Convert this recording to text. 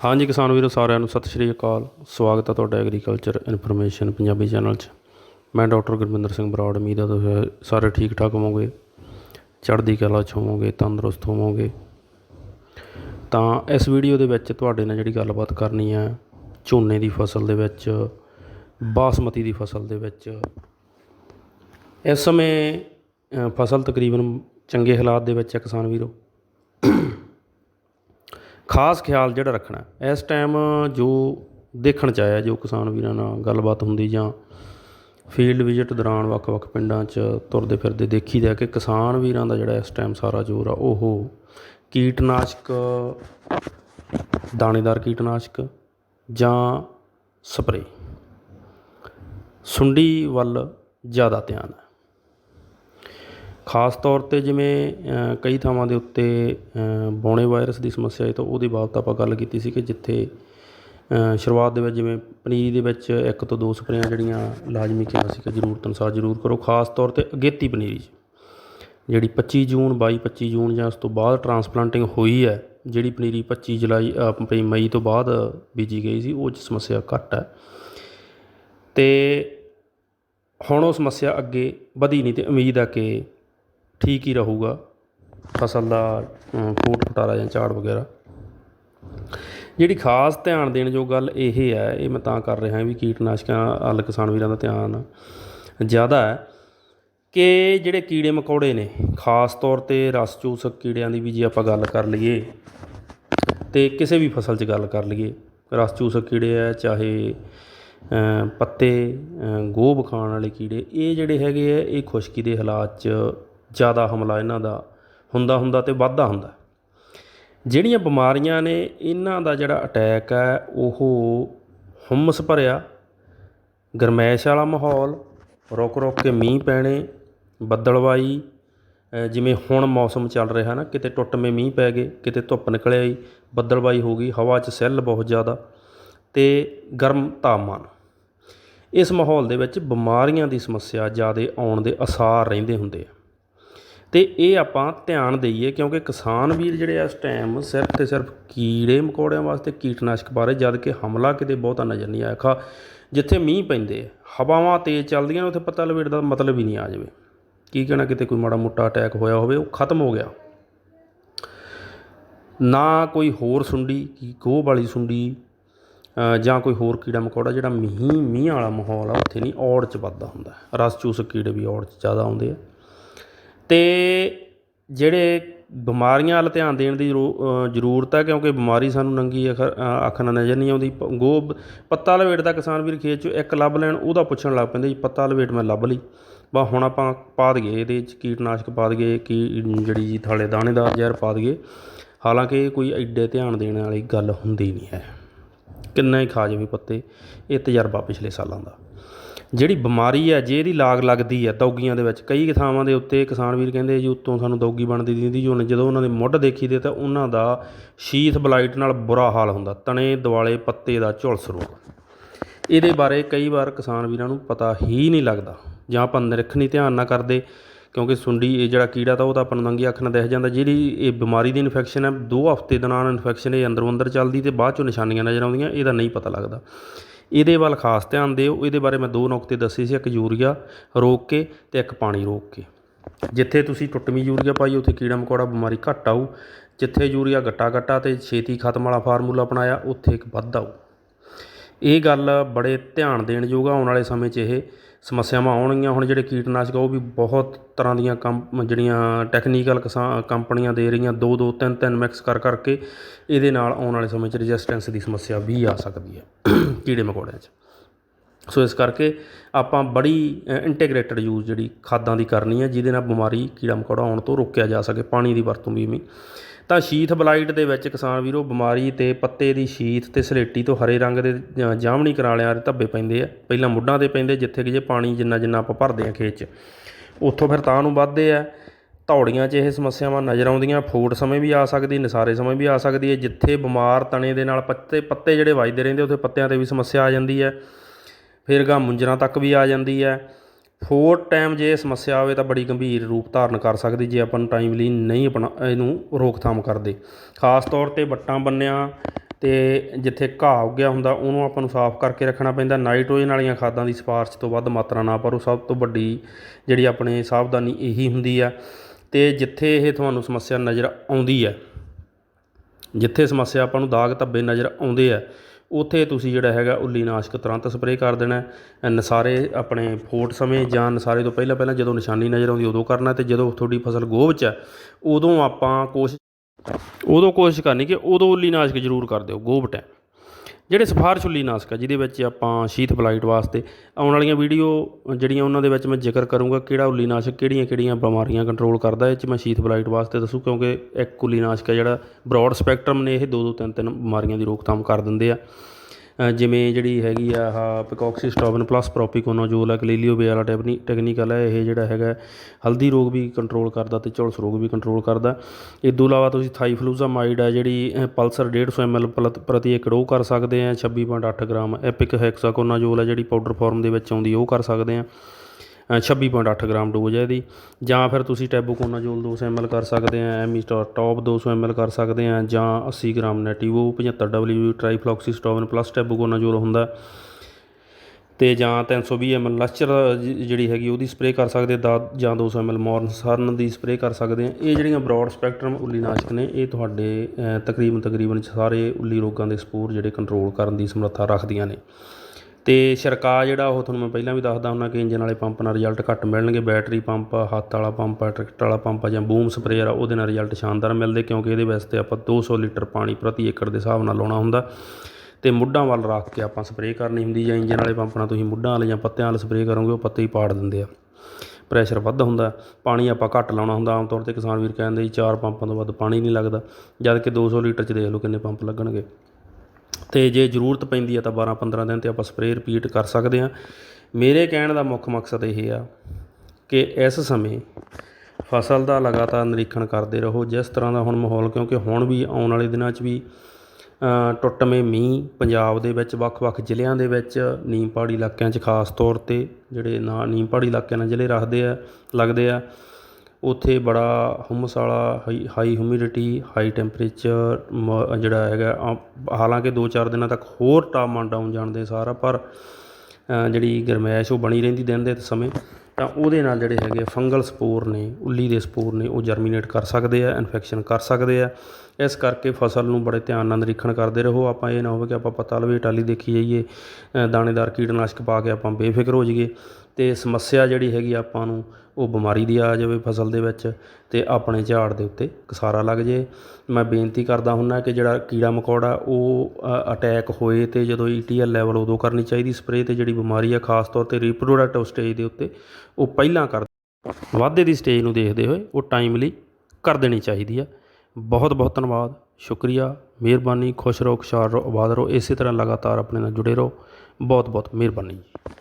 ਹਾਂਜੀ ਕਿਸਾਨ ਵੀਰੋ, ਸਾਰਿਆਂ ਨੂੰ ਸਤਿ ਸ਼੍ਰੀ ਅਕਾਲ। ਸਵਾਗਤ ਹੈ ਤੁਹਾਡਾ ਐਗਰੀਕਲਚਰ ਇਨਫੋਰਮੇਸ਼ਨ ਪੰਜਾਬੀ ਚੈਨਲ 'ਚ। ਮੈਂ ਡਾਕਟਰ ਗੁਰਮਿੰਦਰ ਸਿੰਘ ਬਰਾੜ, ਉਮੀਦ ਹੈ ਤੁਸੀਂ ਸਾਰੇ ਠੀਕ ਠਾਕ ਹੋਵੋਗੇ। ਚੜ੍ਹਦੀ ਕਲਾ 'ਚ ਹੋਵੋਗੇ, ਤੰਦਰੁਸਤ ਹੋਵੋਗੇ। ਤਾਂ ਇਸ ਵੀਡੀਓ ਦੇ ਵਿੱਚ ਤੁਹਾਡੇ ਨਾਲ ਜਿਹੜੀ ਗੱਲਬਾਤ ਕਰਨੀ ਹੈ ਝੋਨੇ ਦੀ ਫਸਲ ਦੇ ਵਿੱਚ, ਬਾਸਮਤੀ ਦੀ ਫਸਲ ਦੇ ਵਿੱਚ। ਇਸ ਸਮੇਂ ਫਸਲ ਤਕਰੀਬਨ ਚੰਗੇ ਹਾਲਾਤ ਦੇ ਵਿੱਚ ਹੈ ਕਿਸਾਨ ਵੀਰੋ। ਖਾਸ ਖਿਆਲ ਜਿਹੜਾ ਰੱਖਣਾ ਇਸ ਟਾਈਮ ਜੋ ਦੇਖਣ ਚ ਆਇਆ, ਜੋ ਕਿਸਾਨ ਵੀਰਾਂ ਨਾਲ ਗੱਲਬਾਤ ਹੁੰਦੀ ਜਾਂ ਫੀਲਡ ਵਿਜ਼ਿਟ ਦੌਰਾਨ ਵੱਖ-ਵੱਖ ਪਿੰਡਾਂ 'ਚ ਤੁਰਦੇ ਫਿਰਦੇ ਦੇਖੀਦਾ ਕਿ ਕਿਸਾਨ ਵੀਰਾਂ ਦਾ ਜਿਹੜਾ ਇਸ ਟਾਈਮ ਸਾਰਾ ਜ਼ੋਰ ਆ, ਉਹ ਕੀਟਨਾਸ਼ਕ, ਦਾਣੇਦਾਰ ਕੀਟਨਾਸ਼ਕ ਜਾਂ ਸਪਰੇ ਸੁੰਡੀ ਵੱਲ ਜ਼ਿਆਦਾ ਧਿਆਨ ਹੈ। ਖਾਸ ਤੌਰ ਤੇ ਜਿਵੇਂ ਕਈ ਥਾਵਾਂ ਦੇ ਉੱਤੇ ਬੌਣੇ ਵਾਇਰਸ ਦੀ ਸਮੱਸਿਆ ਹੈ ਤਾਂ ਉਹਦੇ ਬਾਬਤ ਆਪਾਂ ਗੱਲ ਕੀਤੀ ਸੀ ਕਿ ਜਿੱਥੇ ਸ਼ੁਰੂਆਤ ਦੇ ਵਿੱਚ ਜਿਵੇਂ ਪਨੀਰੀ ਦੇ ਵਿੱਚ ਇੱਕ ਤੋਂ ਦੋ ਸਪਰੇਆਂ ਜਿਹੜੀਆਂ ਲਾਜ਼ਮੀ ਕਿਹਾ ਸੀ ਕਿ ਜ਼ਰੂਰਤ ਅਨੁਸਾਰ ਜ਼ਰੂਰ ਕਰੋ, ਖਾਸ ਤੌਰ ਤੇ ਅਗੇਤੀ ਪਨੀਰੀ 'ਚ। ਜਿਹੜੀ 25 ਜੂਨ 22 25 ਜੂਨ ਜਾਂ ਉਸ ਤੋਂ ਬਾਅਦ ਟਰਾਂਸਪਲਾਂਟਿੰਗ ਹੋਈ ਹੈ, ਜਿਹੜੀ ਪਨੀਰੀ 25 ਜੁਲਾਈ ਆਪਣੀ ਮਈ ਤੋਂ ਬਾਅਦ ਬੀਜੀ ਗਈ ਸੀ, ਉਹ 'ਚ ਸਮੱਸਿਆ ਘੱਟ ਹੈ। ਤੇ ਹੁਣ ਉਹ ਸਮੱਸਿਆ ਅੱਗੇ ਵਧੀ ਨਹੀਂ ਤੇ ਉਮੀਦ ਆ ਕਿ ਠੀਕ ਹੀ ਰਹੂਗਾ ਫਸਲ ਦਾ ਅਮ, ਫੂਟ ਫਟਾਰਾ ਜਾਂ ਝਾੜ ਵਗੈਰਾ। ਜਿਹੜੀ ਖਾਸ ਧਿਆਨ ਦੇਣ ਜੋ ਗੱਲ ਇਹ ਹੈ ਇਹ ਮੈਂ ਤਾਂ ਕਰ ਰਿਹਾ ਵੀ ਕੀਟਨਾਸ਼ਕਾਂ ਅਲ ਕਿਸਾਨ ਵੀਰਾਂ ਦਾ ਧਿਆਨ ਜ਼ਿਆਦਾ ਹੈ ਕਿ ਜਿਹੜੇ ਕੀੜੇ ਮਕੌੜੇ ਨੇ ਖਾਸ ਤੌਰ ਤੇ ਰਸ ਚੂਸਕ ਕੀੜਿਆਂ ਦੀ ਵੀ ਜੇ ਆਪਾਂ ਗੱਲ ਕਰ ਲਈਏ ਤੇ ਕਿਸੇ ਵੀ ਫਸਲ 'ਚ ਗੱਲ ਕਰ ਲਈਏ ਰਸ ਚੂਸਕ ਕੀੜੇ ਆ ਚਾਹੇ ਪੱਤੇ ਅ, ਗੋਭ ਖਾਣ ਵਾਲੇ ਕੀੜੇ ਇਹ ਜਿਹੜੇ ਹੈਗੇ ਆ ਇਹ ਖੁਸ਼ਕੀ ਦੇ ਹਾਲਾਤ 'ਚ ਜ਼ਿਆਦਾ ਹਮਲਾ ਇਹਨਾਂ ਦਾ ਹੁੰਦਾ ਹੁੰਦਾ ਅਤੇ ਵੱਧਦਾ ਹੁੰਦਾ। ਜਿਹੜੀਆਂ ਬਿਮਾਰੀਆਂ ਨੇ, ਇਹਨਾਂ ਦਾ ਜਿਹੜਾ ਅਟੈਕ ਹੈ, ਉਹ ਹੁੰਮਸ ਭਰਿਆ, ਗਰਮੈਸ਼ ਵਾਲਾ ਮਾਹੌਲ, ਰੁਕ ਰੁਕ ਕੇ ਮੀਂਹ ਪੈਣੇ, ਬੱਦਲਵਾਈ ਜਿਵੇਂ ਹੁਣ ਮੌਸਮ ਚੱਲ ਰਿਹਾ ਨਾ, ਕਿਤੇ ਟੁੱਟਵੇਂ ਮੀਂਹ ਪੈ ਗਏ, ਕਿਤੇ ਧੁੱਪ ਨਿਕਲਿਆ ਹੀ ਬੱਦਲਵਾਈ ਹੋ ਗਈ, ਹਵਾ 'ਚ ਸੈੱਲ ਬਹੁਤ ਜ਼ਿਆਦਾ ਤੇ ਗਰਮ ਤਾਪਮਾਨ। ਇਸ ਮਾਹੌਲ ਦੇ ਵਿੱਚ ਬਿਮਾਰੀਆਂ ਦੀ ਸਮੱਸਿਆ ਜ਼ਿਆਦਾ ਆਉਣ ਦੇ ਅਸਾਰ ਰਹਿੰਦੇ ਹੁੰਦੇ ਆ। ਅਤੇ ਇਹ ਆਪਾਂ ਧਿਆਨ ਦਈਏ ਕਿਉਂਕਿ ਕਿਸਾਨ ਵੀਰ ਜਿਹੜੇ ਇਸ ਟਾਈਮ ਸਿਰਫ ਅਤੇ ਸਿਰਫ ਕੀੜੇ ਮਕੌੜਿਆਂ ਵਾਸਤੇ ਕੀਟਨਾਸ਼ਕ ਬਾਰੇ ਜਦ ਕਿ ਹਮਲਾ ਕਿਤੇ ਬਹੁਤਾ ਨਜ਼ਰ ਨਹੀਂ ਆਇਆ। ਖਾ, ਜਿੱਥੇ ਮੀਂਹ ਪੈਂਦੇ ਹਵਾਵਾਂ ਤੇਜ਼ ਚੱਲਦੀਆਂ ਨੇ, ਉੱਥੇ ਪੱਤਾ ਲਵੇਟ ਦਾ ਮਤਲਬ ਹੀ ਨਹੀਂ ਆ ਜਾਵੇ। ਕੀ ਕਹਿਣਾ, ਕਿਤੇ ਕੋਈ ਮਾੜਾ ਮੋਟਾ ਅਟੈਕ ਹੋਇਆ ਹੋਵੇ, ਉਹ ਖਤਮ ਹੋ ਗਿਆ। ਨਾ ਕੋਈ ਹੋਰ ਸੁੰਡੀ, ਕੀ ਗੋਹ ਵਾਲੀ ਸੁੰਡੀ ਜਾਂ ਕੋਈ ਹੋਰ ਕੀੜਾ ਮਕੌੜਾ ਜਿਹੜਾ ਮੀਂਹ ਮੀਂਹ ਵਾਲਾ ਮਾਹੌਲ ਆ, ਉੱਥੇ ਨਹੀਂ, ਔੜ ਚ ਵੱਧਦਾ ਹੁੰਦਾ। ਰਸ ਚੂਸ ਕੀੜੇ ਵੀ ਔੜ ਚ ਜ਼ਿਆਦਾ ਆਉਂਦੇ ਆ। ਅਤੇ ਜਿਹੜੇ ਬਿਮਾਰੀਆਂ ਵੱਲ ਧਿਆਨ ਦੇਣ ਦੀ ਜ਼ਰੂ- ਜ਼ਰੂਰਤ ਹੈ ਕਿਉਂਕਿ ਬਿਮਾਰੀ ਸਾਨੂੰ ਨੰਗੀ ਅੱਖ ਅ, ਅੱਖ ਨਾਲ ਨਜ਼ਰ ਨਹੀਂ ਆਉਂਦੀ। ਪ- ਗੋਬ ਪੱਤਾ ਲਵੇਟ ਦਾ ਕਿਸਾਨ ਵੀਰ ਖੇਤ 'ਚੋਂ ਇੱਕ ਲੱਭ ਲੈਣ ਉਹਦਾ ਪੁੱਛਣ ਲੱਗ ਪੈਂਦੇ ਜੀ ਪੱਤਾ ਲਵੇਟ ਮੈਂ ਲੱਭ ਲਈ। ਬਾ ਹੁਣ ਆਪਾਂ ਪਾ ਦਈਏ ਇਹਦੇ 'ਚ ਕੀਟਨਾਸ਼ਕ ਪਾ ਦਈਏ ਕੀ ਜਿਹੜੀ ਜੀ ਥਾਲੇ ਦਾਣੇਦਾਰ ਜ਼ਹਿਰ ਪਾ ਦਈਏ। ਹਾਲਾਂਕਿ ਇਹ ਕੋਈ ਐਡੇ ਧਿਆਨ ਦੇਣ ਵਾਲੀ ਗੱਲ ਹੁੰਦੀ ਨਹੀਂ ਹੈ। ਕਿੰਨਾ ਹੀ ਖਾ ਜਾਵੇ ਪੱਤੇ ਇਹ ਤਜਰਬਾ ਪਿਛਲੇ ਸਾਲਾਂ ਦਾ। ਜਿਹੜੀ ਬਿਮਾਰੀ ਹੈ ਜੇ ਇਹਦੀ ਲਾਗ ਲੱਗਦੀ ਹੈ ਦੌਗੀਆਂ ਦੇ ਵਿੱਚ, ਕਈ ਥਾਵਾਂ ਦੇ ਉੱਤੇ ਕਿਸਾਨ ਵੀਰ ਕਹਿੰਦੇ ਜੀ, ਉੱਤੋਂ ਸਾਨੂੰ ਦੌਗੀ ਬਣਦੀ ਦਿੰਦੀ ਜੋ ਜਦੋਂ ਉਹਨਾਂ ਦੇ ਮੁੱਢ ਦੇਖੀਦੇ ਤਾਂ ਉਹਨਾਂ ਦਾ ਸ਼ੀਥ ਬਲਾਈਟ ਨਾਲ ਬੁਰਾ ਹਾਲ ਹੁੰਦਾ, ਤਣੇ ਦਿਵਾਲੇ ਪੱਤੇ ਦਾ ਝੁਲਸ ਰੋਗ ਇਹਦੇ ਬਾਰੇ ਕਈ ਵਾਰ ਕਿਸਾਨ ਵੀਰਾਂ ਨੂੰ ਪਤਾ ਹੀ ਨਹੀਂ ਲੱਗਦਾ, ਜਾਂ ਆਪਾਂ ਨਿਰਖਣੀ ਧਿਆਨ ਨਾ ਕਰਦੇ, ਕਿਉਂਕਿ ਸੁੰਡੀ ਇਹ ਜਿਹੜਾ ਕੀੜਾ ਤਾਂ ਉਹ ਤਾਂ ਆਪਾਂ ਨੂੰ ਨੰਗੀ ਅੱਖ ਨਾਲ ਦਿਖ ਜਾਂਦਾ, ਜਿਹੜੀ ਇਹ ਬਿਮਾਰੀ ਦੀ ਇਨਫੈਕਸ਼ਨ ਹੈ 2 ਹਫ਼ਤੇ ਦੌਰਾਨ ਇਨਫੈਕਸ਼ਨ ਇਹ ਅੰਦਰੋਂ ਅੰਦਰ ਚੱਲਦੀ ਤੇ ਬਾਅਦ ਚੋਂ ਨਿਸ਼ਾਨੀਆਂ ਨਜ਼ਰ ਆਉਂਦੀਆਂ ਇਹਦਾ ਨਹੀਂ ਪਤਾ ਲੱਗਦਾ। ਇਹਦੇ ਵੱਲ ਖਾਸ ਧਿਆਨ ਦਿਓ। ਇਹਦੇ ਬਾਰੇ ਮੈਂ ਦੋ ਨੁਕਤੇ ਦੱਸੇ ਸੀ, ਇੱਕ ਯੂਰੀਆ ਰੋਕ ਕੇ ਤੇ ਇੱਕ ਪਾਣੀ ਰੋਕ ਕੇ। ਜਿੱਥੇ ਤੁਸੀਂ ਟੁੱਟਵੀਂ ਯੂਰੀਆ ਪਾਈ, ਉੱਥੇ ਕੀੜਾ ਮਕੌੜਾ ਬਿਮਾਰੀ ਘੱਟ ਆਊ। ਜਿੱਥੇ ਯੂਰੀਆ ਗੱਟਾ ਗੱਟਾ ਤੇ ਛੇਤੀ ਖਤਮ ਵਾਲਾ ਫਾਰਮੂਲਾ ਅਪਣਾਇਆ, ਉੱਥੇ ਇੱਕ ਵੱਧ ਆਊ। ਇਹ ਗੱਲ ਬੜੇ ਧਿਆਨ ਦੇਣ ਯੋਗ ਆ, ਆਉਣ ਵਾਲੇ ਸਮੇਂ 'ਚ ਇਹ ਸਮੱਸਿਆਵਾਂ ਆਉਣਗੀਆਂ। ਹੁਣ ਜਿਹੜੇ ਕੀਟਨਾਸ਼ਕ ਉਹ ਵੀ ਬਹੁਤ ਤਰ੍ਹਾਂ ਦੀਆਂ ਕੰਪ, ਜਿਹੜੀਆਂ ਟੈਕਨੀਕਲ ਕਿਸਾਨ, ਕੰਪਨੀਆਂ ਦੇ ਰਹੀਆਂ, ਦੋ ਦੋ, ਤਿੰਨ ਤਿੰਨ ਮਿਕਸ ਕਰ, ਕਰਕੇ ਇਹਦੇ ਨਾਲ ਆਉਣ ਵਾਲੇ ਸਮੇਂ 'ਚ ਰਜਿਸਟੈਂਸ ਦੀ ਸਮੱਸਿਆ ਵੀ ਆ ਸਕਦੀ ਹੈ। ਕੀੜੇ ਮਕੌੜਿਆਂ 'ਚ। ਸੋ ਇਸ ਕਰਕੇ ਆਪਾਂ ਬੜੀ ਇੰਟੀਗ੍ਰੇਟਡ ਯੂਜ਼ ਜਿਹੜੀ ਖਾਦਾਂ ਦੀ ਕਰਨੀ ਹੈ, ਜਿਹਦੇ ਨਾਲ ਬਿਮਾਰੀ ਕੀੜਾ ਮਕੌੜਾ ਆਉਣ ਤੋਂ ਰੋਕਿਆ ਜਾ ਸਕੇ, ਪਾਣੀ ਦੀ ਵਰਤੋਂ ਵੀ ਵੀ ਤਾਂ ਸ਼ੀਥ ਬਲਾਈਟ ਦੇ ਵਿੱਚ ਕਿਸਾਨ ਵੀਰੋ ਬਿਮਾਰੀ ਤੇ ਪੱਤੇ ਦੀ ਸ਼ੀਥ ਤੇ ਸਲੇਟੀ ਤੋਂ ਹਰੇ ਰੰਗ ਦੇ ਜਾਮਣੀ ਕਰਾਲਿਆਂ ਦੇ ਧੱਬੇ ਪੈਂਦੇ ਆ। ਪਹਿਲਾਂ ਮੁੱਢਾਂ 'ਤੇ ਪੈਂਦੇ, ਜਿੱਥੇ ਕਿ ਜੇ ਪਾਣੀ ਜਿੰਨਾ ਜਿੰਨਾ ਆਪਾਂ ਭਰਦੇ ਆ ਖੇਤ 'ਚ। ਉੱਥੋਂ ਫਿਰ ਤਾਂ ਨੂੰ ਵੱਧਦੇ ਆ। ਧੌੜੀਆਂ 'ਚ ਇਹ ਸਮੱਸਿਆਵਾਂ ਨਜ਼ਰ ਆਉਂਦੀਆਂ, ਫੂਟ ਸਮੇਂ ਵੀ ਆ ਸਕਦੀ, ਨਸਾਰੇ ਸਮੇਂ ਵੀ ਆ ਸਕਦੀ ਹੈ। ਜਿੱਥੇ ਬਿਮਾਰ ਤਣੇ ਦੇ ਨਾਲ ਪੱਤੇ ਪੱਤੇ ਜਿਹੜੇ ਵੱਜਦੇ ਰਹਿੰਦੇ, ਉੱਥੇ ਪੱਤਿਆਂ ਤੇ ਵੀ ਸਮੱਸਿਆ ਆ ਜਾਂਦੀ ਹੈ। ਫਿਰ ਗਾ ਮੁੰਜਰਾਂ ਤੱਕ ਵੀ ਆ ਜਾਂਦੀ ਹੈ। ਫੋਰਥ ਟਾਈਮ ਜੇ ਇਹ ਸਮੱਸਿਆ ਆਵੇ ਤਾਂ ਬੜੀ ਗੰਭੀਰ ਰੂਪ ਧਾਰਨ ਕਰ ਸਕਦੀ, ਜੇ ਆਪਾਂ ਨੂੰ ਟਾਈਮਲੀ ਨਹੀਂ ਆਪਣਾ, ਇਹਨੂੰ ਰੋਕਥਾਮ ਕਰਦੇ। ਖਾਸ ਤੌਰ ਤੇ ਵੱਟਾਂ ਬੰਨਿਆਂ ਅਤੇ ਜਿੱਥੇ ਘਾਹ ਉੱਗਿਆ ਹੁੰਦਾ, ਉਹਨੂੰ ਆਪਾਂ ਨੂੰ ਸਾਫ਼ ਕਰਕੇ ਰੱਖਣਾ ਪੈਂਦਾ। ਨਾਈਟ੍ਰੋਜਨ ਵਾਲੀਆਂ ਖਾਦਾਂ ਦੀ ਸਿਫਾਰਸ਼ ਤੋਂ ਵੱਧ ਮਾਤਰਾ ਨਾ ਭਰੋ। ਸਭ ਤੋਂ ਵੱਡੀ ਜਿਹੜੀ ਆਪਣੇ ਸਾਵਧਾਨੀ ਇਹੀ ਹੁੰਦੀ ਆ ਅਤੇ ਜਿੱਥੇ ਇਹ ਤੁਹਾਨੂੰ ਸਮੱਸਿਆ ਨਜ਼ਰ ਆਉਂਦੀ ਹੈ, ਜਿੱਥੇ ਸਮੱਸਿਆ ਆਪਾਂ ਨੂੰ ਦਾਗ ਧੱਬੇ ਨਜ਼ਰ ਆਉਂਦੇ ਆ ਉੱਥੇ ਤੁਸੀਂ ਜਿਹੜਾ ਹੈਗਾ ਉੱਲੀ ਨਾਸ਼ਕ ਤੁਰੰਤ ਸਪਰੇਅ ਕਰ ਦੇਣਾ ਨਸਾਰੇ ਆਪਣੇ ਫੋਟ ਸਮੇਂ ਜਾਂ ਨਸਾਰੇ ਤੋਂ ਪਹਿਲਾਂ ਪਹਿਲਾਂ ਜਦੋਂ ਨਿਸ਼ਾਨੀ ਨਜ਼ਰ ਆਉਂਦੀ ਉਦੋਂ ਕਰਨਾ ਤੇ ਜਦੋਂ ਤੁਹਾਡੀ ਫਸਲ ਗੋਭ 'ਚ ਹੈ, ਉਦੋਂ ਆਪਾਂ ਕੋਸ਼ਿਸ਼ ਉਦੋਂ ਕੋਸ਼ਿਸ਼ ਕਰਨੀ ਕਿ ਉਦੋਂ ਉੱਲੀ ਨਾਸ਼ਕ ਜ਼ਰੂਰ ਕਰ ਦਿਓ ਗੋਭ ਟਾਈਮ ਜਿਹੜੇ ਸਿਫਾਰਿਸ਼ ਉੱਲੀ ਨਾਸ਼ਕ ਆ, ਜਿਹਦੇ ਵਿੱਚ ਆਪਾਂ ਸ਼ੀਤ ਬਲਾਈਟ ਵਾਸਤੇ ਆਉਣ ਵਾਲੀਆਂ ਵੀਡੀਓ ਜਿਹੜੀਆਂ ਉਹਨਾਂ ਦੇ ਵਿੱਚ ਮੈਂ ਜ਼ਿਕਰ ਕਰੂੰਗਾ ਕਿਹੜਾ ਉੱਲੀ ਨਾਸ਼ਕ, ਕਿਹੜੀਆਂ ਕਿਹੜੀਆਂ ਬਿਮਾਰੀਆਂ ਕੰਟਰੋਲ ਕਰਦਾ, ਇਹ 'ਚ ਮੈਂ ਸ਼ੀਥ ਬਲਾਈਟ ਵਾਸਤੇ ਦੱਸੂ, ਕਿਉਂਕਿ ਇੱਕ ਉੱਲੀ ਨਾਸ਼ਕ ਹੈ ਜਿਹੜਾ ਬ੍ਰੌਡ ਸਪੈਕਟਰਮ ਨੇ, ਇਹ ਦੋ ਦੋ ਤਿੰਨ ਤਿੰਨ ਬਿਮਾਰੀਆਂ ਦੀ ਰੋਕਥਾਮ ਕਰ ਦਿੰਦੇ ਆ। ਜਿਵੇਂ ਜਿਹੜੀ ਹੈਗੀ ਆ ਆਹ ਪਿਕੋਕਸੀਸਟੋਬਨ ਪਲੱਸ ਪ੍ਰੋਪੀਕੋਨਾਜੋਲ ਆ ਕਲੀਲੀਓ ਬੇ ਵਾਲਾ ਟੈਕਨੀ ਟੈਕਨੀਕਲ ਹੈ ਇਹ ਜਿਹੜਾ ਹੈਗਾ ਹਲਦੀ ਰੋਗ ਵੀ ਕੰਟਰੋਲ ਕਰਦਾ ਤੇ ਝੁਲਸ ਰੋਗ ਵੀ ਕੰਟਰੋਲ ਕਰਦਾ। ਇਸ ਤੋਂ ਇਲਾਵਾ ਤੁਸੀਂ ਥਾਈਫਲੂਜ਼ਾਮਾਈਡ ਆ ਜਿਹੜੀ ਅ, ਪਲਸਰ 150 ml ਪਲਤ- ਪ੍ਰਤੀ ਏਕੜ ਉਹ ਕਰ ਸਕਦੇ ਆ 26.8 ਗ੍ਰਾਮ ਐਪਿਕ ਹੈਕਸਾਕੋਨਾਜੋਲ ਆ ਜਿਹੜੀ ਪਾਊਡਰ ਫਾਰਮ ਦੇ ਵਿੱਚ ਆਉਂਦੀ ਉਹ ਕਰ ਸਕਦੇ ਆ। 26.8 ਗ੍ਰਾਮ ਡੋਜ਼ ਹੈ ਇਹਦੀ। ਜਾਂ ਫਿਰ ਤੁਸੀਂ ਟੈਬੂਕੋਨਾਜੋਲ 200 ml ਕਰ ਸਕਦੇ ਆ, ਐਮੀ ਟੌਪ 200 ml ਕਰ ਸਕਦੇ ਆ, ਜਾਂ 80 gram Nativo 75 W trifloxystrobin plus tebuconazole ਹੁੰਦਾ। ਤੇ ਜਾਂ 320 ml ਲਸਚਰ ਜਿਹੜੀ ਹੈਗੀ ਉਹਦੀ ਸਪਰੇਅ ਕਰ ਸਕਦੇ ਦਾ ਜਾਂ 200 ml ਮੌਰਨਸਰਨ ਦੀ ਸਪਰੇਅ ਕਰ ਸਕਦੇ ਆ। ਇਹ ਜਿਹੜੀਆਂ ਬ੍ਰੌਡ ਸਪੈਕਟਰਮ ਉੱਲੀ ਨਾਸ਼ਕ ਨੇ, ਇਹ ਤੁਹਾਡੇ ਤਕਰੀਬਨ ਤਕਰੀਬਨ ਸਾਰੇ ਉੱਲੀ ਰੋਗਾਂ ਦੇ ਸਪੋਰ ਜਿਹੜੇ ਕੰਟਰੋਲ ਕਰਨ ਦੀ ਸਮਰੱਥਾ ਰੱਖਦੀਆਂ ਨੇ। ਅਤੇ ਛਿੜਕਾਅ ਜਿਹੜਾ ਉਹ ਤੁਹਾਨੂੰ ਮੈਂ ਪਹਿਲਾਂ ਵੀ ਦੱਸਦਾ ਹੁੰਦਾ ਕਿ ਇੰਜਨ ਵਾਲੇ ਪੰਪ ਨਾਲ ਰਿਜ਼ਲਟ ਘੱਟ ਮਿਲਣਗੇ ਬੈਟਰੀ ਪੰਪ, ਹੱਥ ਵਾਲਾ ਪੰਪ ਆ ਟਰੈਕਟਰ ਵਾਲਾ ਪੰਪ ਆ ਜਾਂ ਬੂਮ ਸਪਰੇਅਰ ਆ, ਉਹਦੇ ਨਾਲ ਰਿਜ਼ਲਟ ਸ਼ਾਨਦਾਰ ਮਿਲਦੇ ਕਿਉਂਕਿ ਇਹਦੇ ਵਾਸਤੇ ਆਪਾਂ 200 ਲੀਟਰ ਪਾਣੀ ਪ੍ਰਤੀ ਏਕੜ ਦੇ ਹਿਸਾਬ ਨਾਲ ਲਾਉਣਾ ਹੁੰਦਾ ਤੇ ਮੁੱਢਾਂ ਵੱਲ ਰੱਖ ਕੇ ਆਪਾਂ ਸਪਰੇਅ ਕਰਨੀ ਹੁੰਦੀ ਜਾਂ ਇੰਜਨ ਵਾਲੇ ਪੰਪ ਨਾਲ ਤੁਸੀਂ ਮੁੱਢਾਂ ਵਾਲੇ ਜਾਂ ਪੱਤਿਆਂ ਵਾਲੇ ਸਪਰੇਅ ਕਰੋਗੇ, ਉਹ ਪੱਤੇ ਹੀ ਪਾੜ ਦਿੰਦੇ ਆ। ਪ੍ਰੈਸ਼ਰ ਵੱਧ ਹੁੰਦਾ, ਪਾਣੀ ਆਪਾਂ ਘੱਟ ਲਾਉਣਾ ਹੁੰਦਾ, ਆਮ ਤੌਰ ਤੇ ਕਿਸਾਨ ਵੀਰ ਕਹਿੰਦੇ ਜੀ, ਚਾਰ ਪੰਪਾਂ ਤੋਂ ਵੱਧ ਪਾਣੀ ਨਹੀਂ ਲੱਗਦਾ, ਜਦ ਕਿ 200 ਲੀਟਰ ਚ ਦੇਖ ਲਓ ਕਿੰਨੇ ਪੰਪ ਲੱਗਣਗੇ। ਅਤੇ ਜੇ ਜ਼ਰੂਰਤ ਪੈਂਦੀ ਹੈ ਤਾਂ 12 15 ਦਿਨ ਤੇ ਆਪਾਂ ਸਪਰੇਅ ਰਿਪੀਟ ਕਰ ਸਕਦੇ ਹਾਂ। ਮੇਰੇ ਕਹਿਣ ਦਾ ਮੁੱਖ ਮਕਸਦ ਇਹ ਆ ਕਿ ਇਸ ਸਮੇਂ ਫਸਲ ਦਾ ਲਗਾਤਾਰ ਨਿਰੀਖਣ ਕਰਦੇ ਰਹੋ। ਜਿਸ ਤਰ੍ਹਾਂ ਦਾ ਹੁਣ ਮਾਹੌਲ ਕਿਉਂਕਿ ਹੁਣ ਵੀ ਆਉਣ ਵਾਲੇ ਦਿਨਾਂ 'ਚ ਵੀ ਅ, ਟੁੱਟਵੇਂ ਮੀਂਹ ਪੰਜਾਬ ਦੇ ਵਿੱਚ ਵੱਖ-ਵੱਖ ਜ਼ਿਲ੍ਹਿਆਂ ਦੇ ਵਿੱਚ ਨੀਮ ਪਹਾੜੀ ਇਲਾਕਿਆਂ 'ਚ ਖਾਸ ਤੌਰ ਤੇ ਜਿਹੜੇ ਨਾ ਨੀਮ ਪਹਾੜੀ ਇਲਾਕਿਆਂ ਨਾਲ ਜ਼ਿਲ੍ਹੇ ਰੱਖਦੇ ਆ ਲੱਗਦੇ ਆ। ਉੱਥੇ ਬੜਾ ਹੁੰਮਸ ਵਾਲਾ, high high humidity high temperature ਮ, ਜਿਹੜਾ ਹੈਗਾ ਹਾਲਾਂਕਿ 2-4 ਦਿਨਾਂ ਤੱਕ ਹੋਰ ਤਾਪਮਾਨ ਡਾਊਨ ਜਾਣ ਦੇ ਸਾਰਾ ਪਰ ਜਿਹੜੀ ਗਰਮੈਸ਼ ਉਹ ਬਣੀ ਰਹਿੰਦੀ ਦਿਨ ਦੇ ਸਮੇਂ, ਤਾਂ ਉਹਦੇ ਨਾਲ ਜਿਹੜੇ ਹੈਗੇ ਫੰਗਲ ਸਪੋਰ ਨੇ, ਉੱਲੀ ਦੇ ਸਪੋਰ ਨੇ, ਉਹ ਜਰਮੀਨੇਟ ਕਰ ਸਕਦੇ ਆ ਇਨਫੈਕਸ਼ਨ ਕਰ ਸਕਦੇ ਆ। ਇਸ ਕਰਕੇ ਫਸਲ ਨੂੰ ਬੜੇ ਧਿਆਨ ਨਾਲ ਨਿਰੀਖਣ ਕਰਦੇ ਰਹੋ। ਆਪਾਂ ਇਹ ਨਾ ਹੋਵੇ ਕਿ ਆਪਾਂ ਪਤਾ ਲਵੇ ਟਾਲੀ ਦੇਖੀ ਜਾਈਏ ਦਾਣੇਦਾਰ ਕੀਟਨਾਸ਼ਕ ਪਾ ਕੇ ਆਪਾਂ ਬੇਫਿਕਰ ਹੋ ਜਾਈਏ ਤੇ ਸਮੱਸਿਆ ਜਿਹੜੀ ਹੈਗੀ ਆਪਾਂ ਨੂੰ ਉਹ ਬਿਮਾਰੀ ਦੀ ਆ ਜਾਵੇ ਫਸਲ ਦੇ ਵਿੱਚ ਤੇ ਆਪਣੇ ਝਾੜ ਦੇ ਉੱਤੇ ਕਸਾਰਾ ਲੱਗ ਜੇ। ਮੈਂ ਬੇਨਤੀ ਕਰਦਾ ਹੁੰਨਾ ਕਿ ਜਿਹੜਾ ਕੀੜਾ ਮਕੌੜਾ ਉਹ ਅਟੈਕ ਹੋਏ ਤੇ ਜਦੋਂ ਈਟੀਐਲ ਲੈਵਲ ਉਦੋਂ ਕਰਨੀ ਚਾਹੀਦੀ ਸਪਰੇਅ ਤੇ ਜਿਹੜੀ ਬਿਮਾਰੀ ਆ, ਖਾਸ ਤੌਰ ਤੇ ਰੀਪਰੋਡਕਟਿਵ ਸਟੇਜ ਦੇ ਉੱਤੇ, ਉਹ ਪਹਿਲਾਂ ਕਰ ਵਾਧੇ ਦੀ ਸਟੇਜ ਨੂੰ ਦੇਖਦੇ ਹੋਏ ਉਹ ਟਾਈਮਲੀ ਕਰ ਦੇਣੀ ਚਾਹੀਦੀ ਆ। ਬਹੁਤ ਬਹੁਤ ਧੰਨਵਾਦ। ਸ਼ੁਕਰੀਆ। ਮਿਹਰਬਾਨੀ। ਖੁਸ਼ ਰਹੋ, ਖੁਸ਼ਹਾਲ ਰਹੋ, ਆਬਾਦ ਰਹੋ। ਇਸੇ ਤਰ੍ਹਾਂ ਲਗਾਤਾਰ ਆਪਣੇ ਨਾਲ ਜੁੜੇ ਰਹੋ। ਬਹੁਤ ਬਹੁਤ ਮਿਹਰਬਾਨੀ ਜੀ।